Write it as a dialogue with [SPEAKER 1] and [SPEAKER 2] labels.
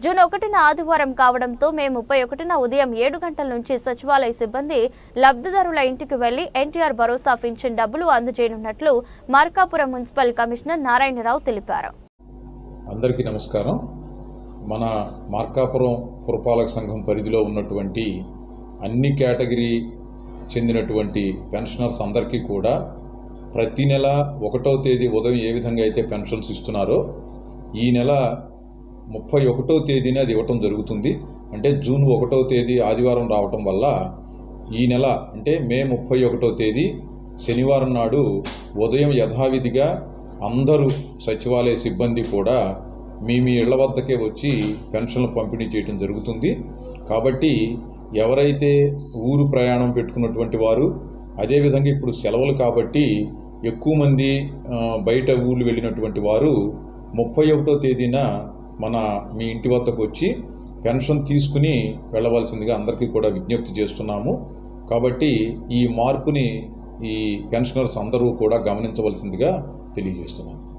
[SPEAKER 1] June ఒకటిన ఆదివారం కావడంతో మే ముప్పై ఒకటిన ఉదయం ఏడు గంటల నుంచి సచివాలయ సిబ్బంది లబ్ధిదారుల ఇంటికి వెళ్ళి ఎన్టీఆర్ భరోసా పింఛన్ డబ్బులు అందజేయనున్నట్లు మార్కాపురం మున్సిపల్ కమిషనర్ నారాయణరావు తెలిపారు.
[SPEAKER 2] అందరికీ నమస్కారం. మన మార్కాపురం పురపాలక సంఘం పరిధిలో ఉన్నటువంటి అన్ని కేటగిరీ చెందినటువంటి పెన్షనర్స్ అందరికీ కూడా ప్రతి నెల ఒకటో తేదీ ఉదయం ఏ విధంగా అయితే పెన్షన్స్ ఇస్తున్నారో ఈ నెల ముప్పై ఒకటో తేదీన అది ఇవ్వటం జరుగుతుంది. అంటే జూన్ ఒకటో తేదీ ఆదివారం రావటం వల్ల ఈ నెల అంటే మే ముప్పై ఒకటో తేదీ శనివారం నాడు ఉదయం యథావిధిగా అందరూ సచివాలయ సిబ్బంది కూడా మీ మీ ఇళ్ళ వద్దకే వచ్చి పెన్షన్లు పంపిణీ చేయడం జరుగుతుంది. కాబట్టి ఎవరైతే ఊరు ప్రయాణం పెట్టుకున్నటువంటి వారు అదేవిధంగా ఇప్పుడు సెలవులు కాబట్టి ఎక్కువ మంది బయట ఊళ్ళు వెళ్ళినటువంటి వారు ముప్పై ఒకటో తేదీన మన మీ ఇంటి వద్దకు వచ్చి పెన్షన్ తీసుకుని వెళ్ళవలసిందిగా అందరికీ కూడా విజ్ఞప్తి చేస్తున్నాము. కాబట్టి ఈ మార్పుని ఈ పెన్షనర్స్ అందరూ కూడా గమనించవలసిందిగా తెలియజేస్తున్నాను.